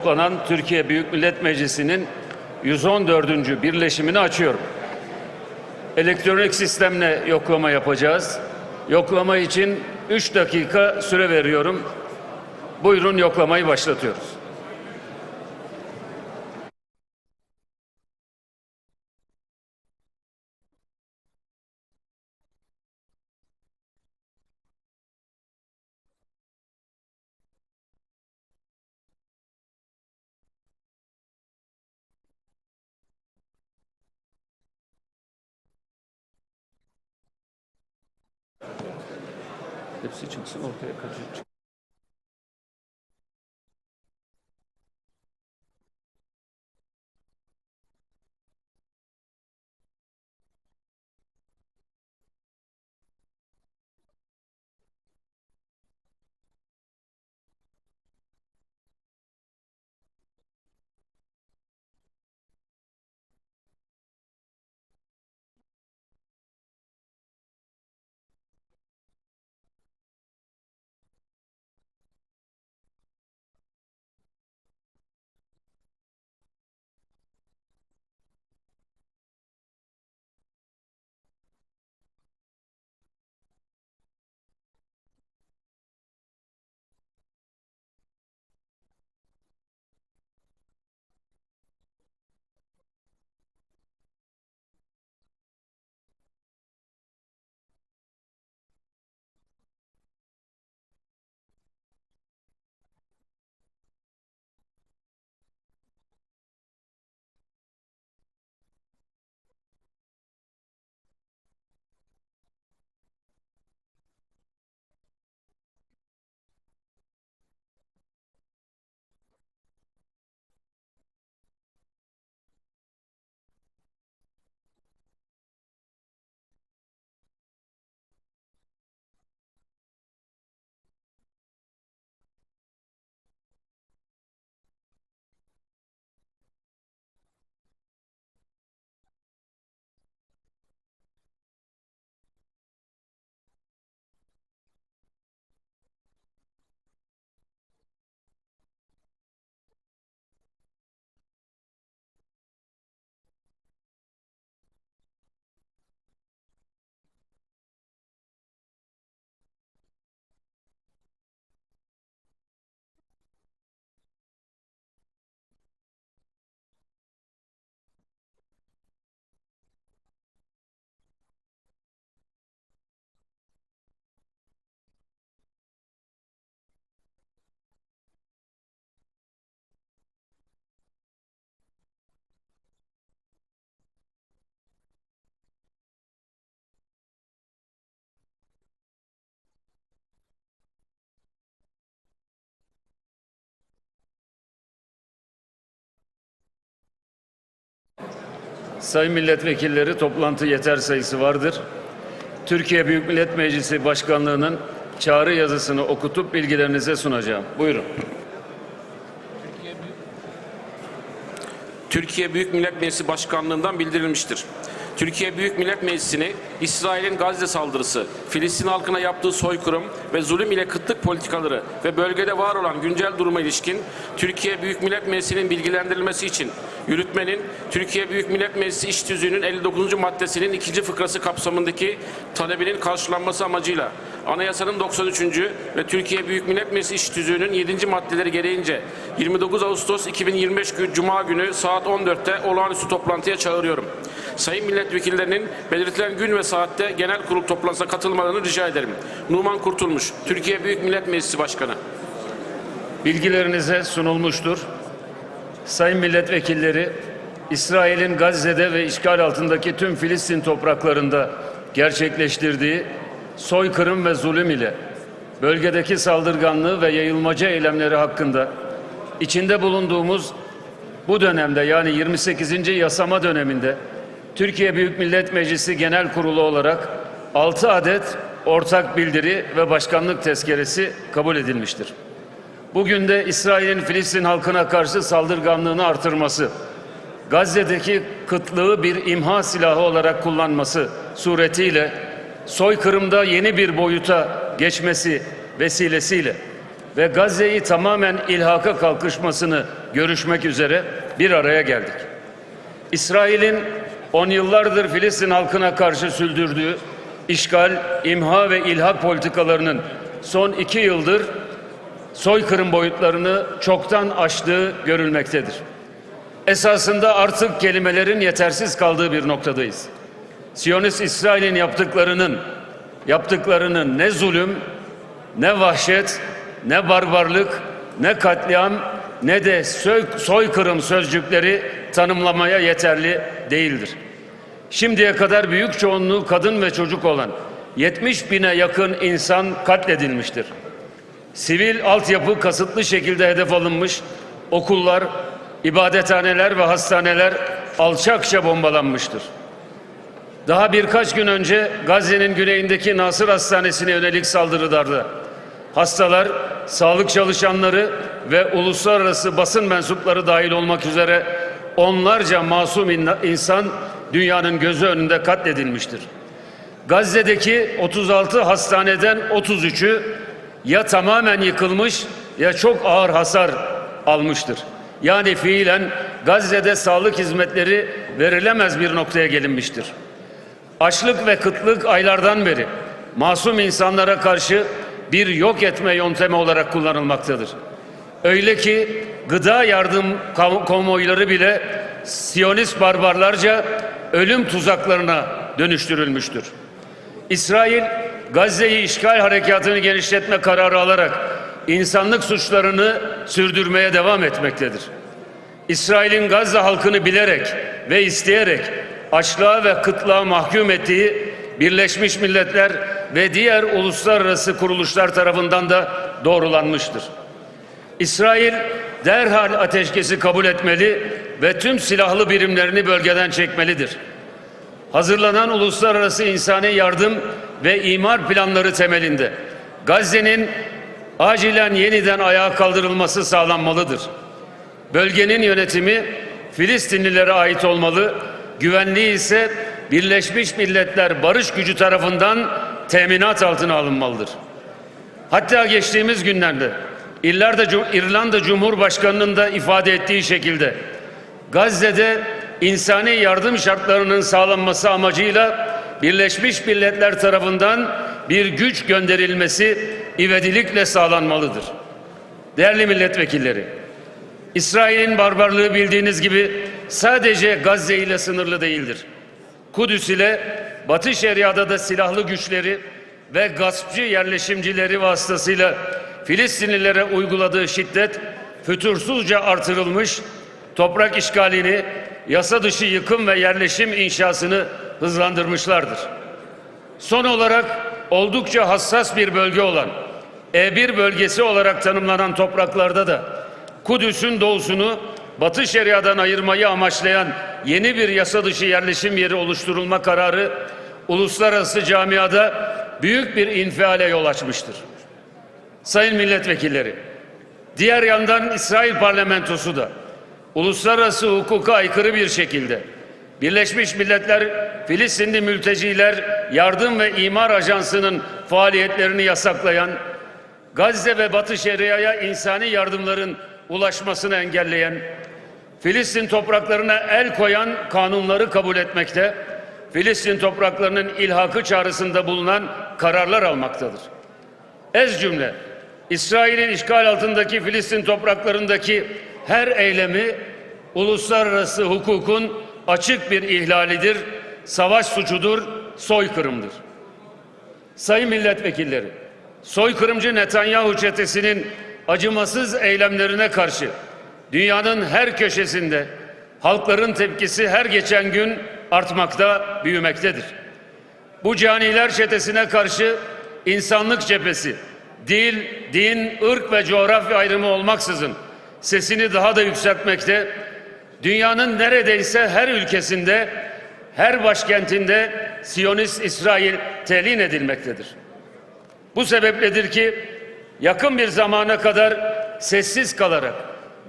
Toplanan Türkiye Büyük Millet Meclisi'nin 114. birleşimini açıyorum. Elektronik sistemle yoklama yapacağız. Yoklama için 3 dakika süre veriyorum. Buyurun yoklamayı başlatıyoruz. Hepsi çıksın ortaya kaçacak. Sayın milletvekilleri toplantı yeter sayısı vardır. Türkiye Büyük Millet Meclisi Başkanlığı'nın çağrı yazısını okutup bilgilerinize sunacağım. Buyurun. Türkiye Büyük Millet Meclisi Başkanlığından bildirilmiştir. Türkiye Büyük Millet Meclisi'ni İsrail'in Gazze saldırısı, Filistin halkına yaptığı soykırım ve zulüm ile kıtlık politikaları ve bölgede var olan güncel duruma ilişkin Türkiye Büyük Millet Meclisi'nin bilgilendirilmesi için yürütmenin Türkiye Büyük Millet Meclisi İş Tüzüğü'nün 59. maddesinin ikinci fıkrası kapsamındaki talebinin karşılanması amacıyla Anayasanın 93. ve Türkiye Büyük Millet Meclisi İş Tüzüğü'nün 7. maddeleri gereğince 29 Ağustos 2025 günü Cuma günü saat 14'te olağanüstü toplantıya çağırıyorum. Sayın milletvekillerinin belirtilen gün ve saatte genel kurul toplantısına katılmalarını rica ederim. Numan Kurtulmuş, Türkiye Büyük Millet Meclisi Başkanı. Bilgilerinize sunulmuştur. Sayın milletvekilleri, İsrail'in Gazze'de ve işgal altındaki tüm Filistin topraklarında gerçekleştirdiği soykırım ve zulüm ile bölgedeki saldırganlığı ve yayılmacı eylemleri hakkında içinde bulunduğumuz bu dönemde yani 28. yasama döneminde Türkiye Büyük Millet Meclisi Genel Kurulu olarak 6 adet ortak bildiri ve başkanlık tezkeresi kabul edilmiştir. Bugün de İsrail'in Filistin halkına karşı saldırganlığını artırması, Gazze'deki kıtlığı bir imha silahı olarak kullanması suretiyle soykırımda yeni bir boyuta geçmesi vesilesiyle ve Gazze'yi tamamen ilhaka kalkışmasını görüşmek üzere bir araya geldik. İsrail'in on yıllardır Filistin halkına karşı sürdürdüğü işgal, imha ve ilhak politikalarının son iki yıldır soykırım boyutlarını çoktan aştığı görülmektedir. Esasında artık kelimelerin yetersiz kaldığı bir noktadayız. Siyonist İsrail'in yaptıklarının yaptıklarının ne zulüm, ne vahşet, ne barbarlık, ne katliam, ne de soy, soykırım sözcükleri tanımlamaya yeterli değildir. Şimdiye kadar büyük çoğunluğu kadın ve çocuk olan 70 bine yakın insan katledilmiştir. Sivil altyapı kasıtlı şekilde hedef alınmış, okullar, ibadethaneler ve hastaneler alçakça bombalanmıştır. Daha birkaç gün önce Gazze'nin güneyindeki Nasır Hastanesi'ne yönelik saldırılarda hastalar, sağlık çalışanları ve uluslararası basın mensupları dahil olmak üzere onlarca masum in- insan dünyanın gözü önünde katledilmiştir. Gazze'deki 36 hastaneden 33'ü ya tamamen yıkılmış ya çok ağır hasar almıştır. Yani fiilen Gazze'de sağlık hizmetleri verilemez bir noktaya gelinmiştir. Açlık ve kıtlık aylardan beri masum insanlara karşı bir yok etme yöntemi olarak kullanılmaktadır. Öyle ki gıda yardım konvoyları bile Siyonist barbarlarca ölüm tuzaklarına dönüştürülmüştür. İsrail Gazze'yi işgal harekatını genişletme kararı alarak insanlık suçlarını sürdürmeye devam etmektedir. İsrail'in Gazze halkını bilerek ve isteyerek açlığa ve kıtlığa mahkum ettiği Birleşmiş Milletler ve diğer uluslararası kuruluşlar tarafından da doğrulanmıştır. İsrail derhal ateşkesi kabul etmeli ve tüm silahlı birimlerini bölgeden çekmelidir. Hazırlanan uluslararası insani yardım ve imar planları temelinde Gazze'nin acilen yeniden ayağa kaldırılması sağlanmalıdır. Bölgenin yönetimi Filistinlilere ait olmalı, güvenliği ise Birleşmiş Milletler Barış Gücü tarafından teminat altına alınmalıdır. Hatta geçtiğimiz günlerde İrlanda, İrlanda Cumhurbaşkanı'nın da ifade ettiği şekilde Gazze'de insani yardım şartlarının sağlanması amacıyla Birleşmiş Milletler tarafından bir güç gönderilmesi ivedilikle sağlanmalıdır. Değerli milletvekilleri, İsrail'in barbarlığı bildiğiniz gibi sadece Gazze ile sınırlı değildir. Kudüs ile Batı Şeria'da da silahlı güçleri ve gaspçı yerleşimcileri vasıtasıyla Filistinlilere uyguladığı şiddet fütursuzca artırılmış, toprak işgalini, yasa dışı yıkım ve yerleşim inşasını hızlandırmışlardır. Son olarak oldukça hassas bir bölge olan E1 bölgesi olarak tanımlanan topraklarda da Kudüs'ün doğusunu Batı Şeria'dan ayırmayı amaçlayan yeni bir yasa dışı yerleşim yeri oluşturulma kararı uluslararası camiada büyük bir infiale yol açmıştır. Sayın milletvekilleri, diğer yandan İsrail parlamentosu da uluslararası hukuka aykırı bir şekilde Birleşmiş Milletler Filistinli Mülteciler Yardım ve İmar Ajansı'nın faaliyetlerini yasaklayan, Gazze ve Batı Şeria'ya insani yardımların ulaşmasını engelleyen, Filistin topraklarına el koyan kanunları kabul etmekte, Filistin topraklarının ilhakı çağrısında bulunan kararlar almaktadır. Ez cümle, İsrail'in işgal altındaki Filistin topraklarındaki her eylemi uluslararası hukukun açık bir ihlalidir, savaş suçudur, soykırımdır. Sayın milletvekilleri, soykırımcı Netanyahu çetesinin acımasız eylemlerine karşı dünyanın her köşesinde halkların tepkisi her geçen gün artmakta, büyümektedir. Bu caniler çetesine karşı insanlık cephesi, dil, din, ırk ve coğrafya ayrımı olmaksızın sesini daha da yükseltmekte, dünyanın neredeyse her ülkesinde, her başkentinde Siyonist İsrail telin edilmektedir. Bu sebepledir ki yakın bir zamana kadar sessiz kalarak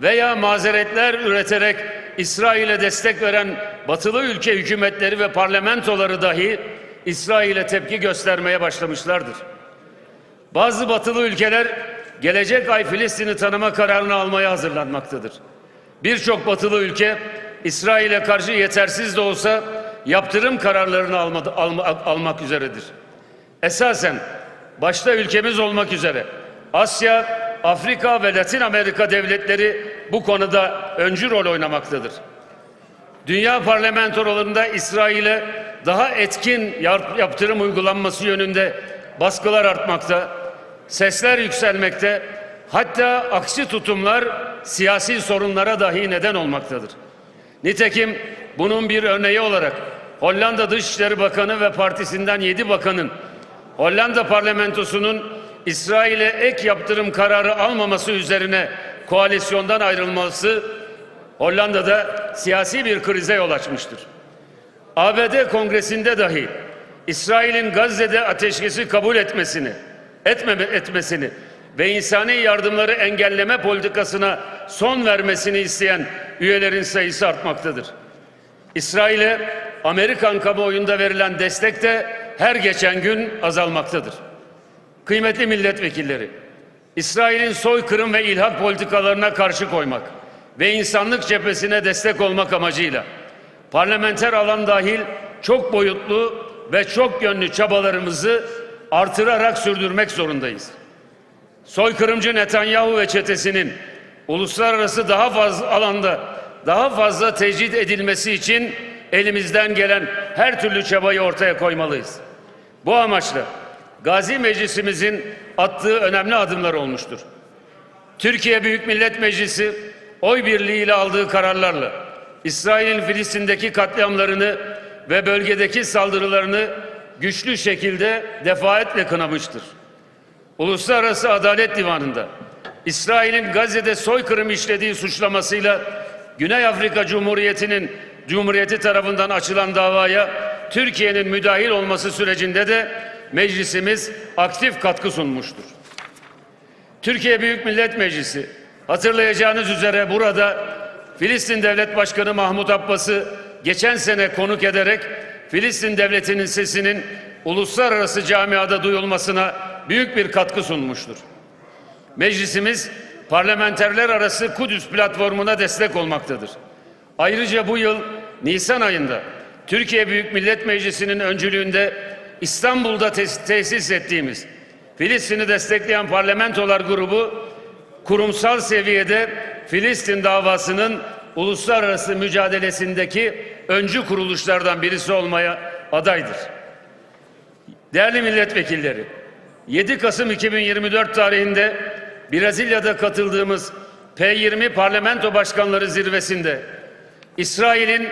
veya mazeretler üreterek İsrail'e destek veren batılı ülke hükümetleri ve parlamentoları dahi İsrail'e tepki göstermeye başlamışlardır. Bazı batılı ülkeler gelecek ay Filistin'i tanıma kararını almaya hazırlanmaktadır. Birçok batılı ülke İsrail'e karşı yetersiz de olsa yaptırım kararlarını almadı, alma, almak üzeredir. Esasen başta ülkemiz olmak üzere Asya, Afrika ve Latin Amerika devletleri bu konuda öncü rol oynamaktadır. Dünya parlamentolarında İsrail'e daha etkin yaptırım uygulanması yönünde baskılar artmakta, sesler yükselmekte, hatta aksi tutumlar siyasi sorunlara dahi neden olmaktadır. Nitekim bunun bir örneği olarak Hollanda Dışişleri Bakanı ve partisinden yedi bakanın Hollanda parlamentosunun İsrail'e ek yaptırım kararı almaması üzerine koalisyondan ayrılması Hollanda'da siyasi bir krize yol açmıştır. ABD Kongresi'nde dahi İsrail'in Gazze'de ateşkesi kabul etmesini, etmeme, etmesini ve insani yardımları engelleme politikasına son vermesini isteyen üyelerin sayısı artmaktadır. İsrail'e Amerikan kamuoyunda verilen destek de her geçen gün azalmaktadır. Kıymetli milletvekilleri, İsrail'in soykırım ve ilhak politikalarına karşı koymak ve insanlık cephesine destek olmak amacıyla parlamenter alan dahil çok boyutlu ve çok yönlü çabalarımızı artırarak sürdürmek zorundayız. Soykırımcı Netanyahu ve çetesinin uluslararası daha fazla alanda daha fazla tecrit edilmesi için elimizden gelen her türlü çabayı ortaya koymalıyız. Bu amaçla Gazi Meclisimizin attığı önemli adımlar olmuştur. Türkiye Büyük Millet Meclisi oy birliğiyle aldığı kararlarla İsrail'in Filistin'deki katliamlarını ve bölgedeki saldırılarını güçlü şekilde defaatle kınamıştır. Uluslararası Adalet Divanı'nda İsrail'in Gazze'de soykırım işlediği suçlamasıyla Güney Afrika Cumhuriyeti'nin Cumhuriyeti tarafından açılan davaya Türkiye'nin müdahil olması sürecinde de meclisimiz aktif katkı sunmuştur. Türkiye Büyük Millet Meclisi hatırlayacağınız üzere burada Filistin Devlet Başkanı Mahmut Abbas'ı geçen sene konuk ederek Filistin Devleti'nin sesinin uluslararası camiada duyulmasına büyük bir katkı sunmuştur. Meclisimiz parlamenterler arası Kudüs platformuna destek olmaktadır. Ayrıca bu yıl Nisan ayında Türkiye Büyük Millet Meclisi'nin öncülüğünde İstanbul'da tes- tesis ettiğimiz Filistin'i destekleyen parlamentolar grubu kurumsal seviyede Filistin davasının uluslararası mücadelesindeki öncü kuruluşlardan birisi olmaya adaydır. Değerli milletvekilleri, 7 Kasım 2024 tarihinde Brezilya'da katıldığımız P20 Parlamento Başkanları Zirvesi'nde İsrail'in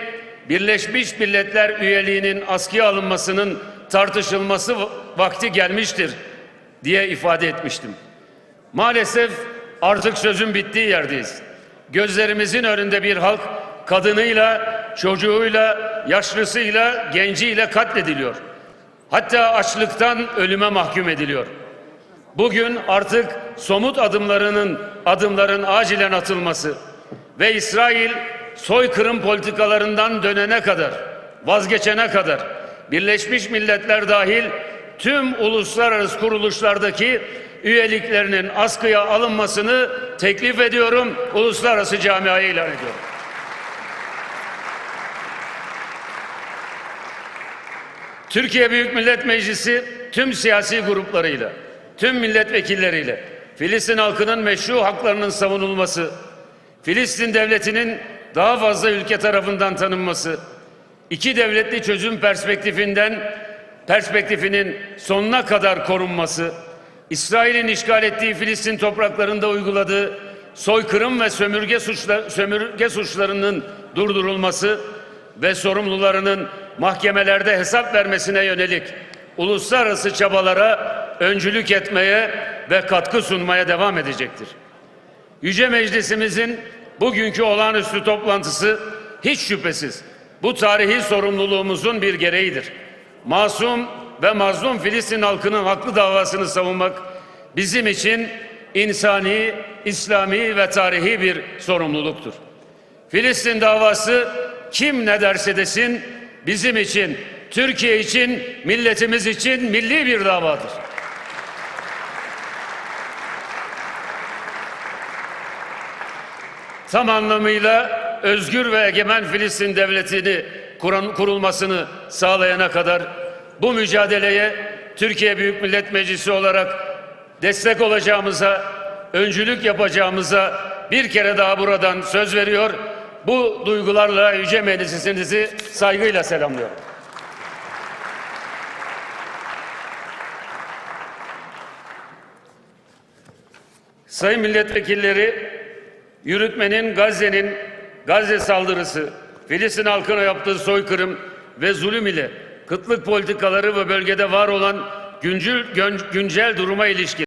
Birleşmiş Milletler üyeliğinin askıya alınmasının tartışılması vakti gelmiştir diye ifade etmiştim. Maalesef artık sözün bittiği yerdeyiz. Gözlerimizin önünde bir halk kadınıyla, çocuğuyla, yaşlısıyla, genciyle katlediliyor. Hatta açlıktan ölüme mahkum ediliyor. Bugün artık somut adımlarının adımların acilen atılması ve İsrail soykırım politikalarından dönene kadar, vazgeçene kadar Birleşmiş Milletler dahil tüm uluslararası kuruluşlardaki üyeliklerinin askıya alınmasını teklif ediyorum, uluslararası camiaya ilan ediyorum. Türkiye Büyük Millet Meclisi tüm siyasi gruplarıyla, tüm milletvekilleriyle Filistin halkının meşru haklarının savunulması, Filistin devletinin daha fazla ülke tarafından tanınması, iki devletli çözüm perspektifinden perspektifinin sonuna kadar korunması, İsrail'in işgal ettiği Filistin topraklarında uyguladığı soykırım ve sömürge suçlar, sömürge suçlarının durdurulması ve sorumlularının mahkemelerde hesap vermesine yönelik uluslararası çabalara öncülük etmeye ve katkı sunmaya devam edecektir. Yüce Meclisimizin bugünkü olağanüstü toplantısı hiç şüphesiz bu tarihi sorumluluğumuzun bir gereğidir. Masum ve mazlum Filistin halkının haklı davasını savunmak bizim için insani, İslami ve tarihi bir sorumluluktur. Filistin davası kim ne derse desin bizim için, Türkiye için, milletimiz için milli bir davadır. Tam anlamıyla özgür ve egemen Filistin devletini kuran- kurulmasını sağlayana kadar bu mücadeleye Türkiye Büyük Millet Meclisi olarak destek olacağımıza, öncülük yapacağımıza bir kere daha buradan söz veriyor. Bu duygularla Yüce Meclisinizi saygıyla selamlıyorum. Sayın milletvekilleri, yürütmenin Gazze'nin Gazze saldırısı, Filistin halkına yaptığı soykırım ve zulüm ile kıtlık politikaları ve bölgede var olan güncel, güncel duruma ilişkin